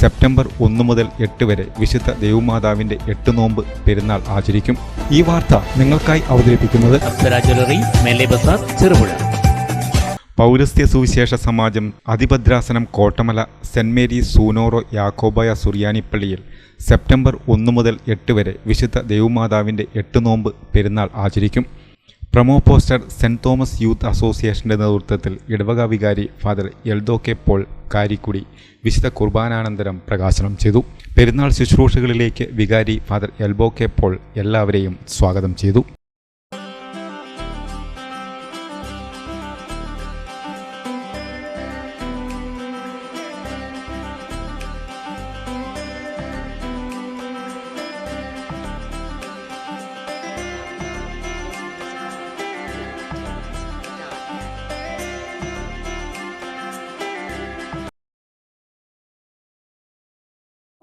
September ഒന്ന് മുതൽ എട്ട് വരെ വിശുദ്ധ ദേവുമാതാവിന്റെ എട്ട് നോമ്പ് പെരുന്നാൾ ആചരിക്കും. ഈ വാർത്ത നിങ്ങൾക്കായി അവതരിപ്പിക്കുന്നത് ചെറുപുഴ. പൗരസ്ത്യ സുവിശേഷ സമാജം അതിഭദ്രാസനം Kottamala saint Mary Soonoro Yakobaya സുറിയാനിപ്പള്ളിയിൽ സെപ്റ്റംബർ ഒന്ന് മുതൽ എട്ട് വരെ വിശുദ്ധ ദേവുമാതാവിന്റെ എട്ട് നോമ്പ് പെരുന്നാൾ ആചരിക്കും. Promo poster Saint Thomas youth അസോസിയേഷന്റെ നേതൃത്വത്തിൽ ഇടവക വികാരി father Eldho K Paul Karikkudi വിശുദ്ധ കുർബാനാനന്തരം പ്രകാശനം ചെയ്തു. പെരുന്നാൾ ശുശ്രൂഷകളിലേക്ക് വികാരി ഫാദർ എൽബോ കെ പോൾ എല്ലാവരെയും സ്വാഗതം ചെയ്തു.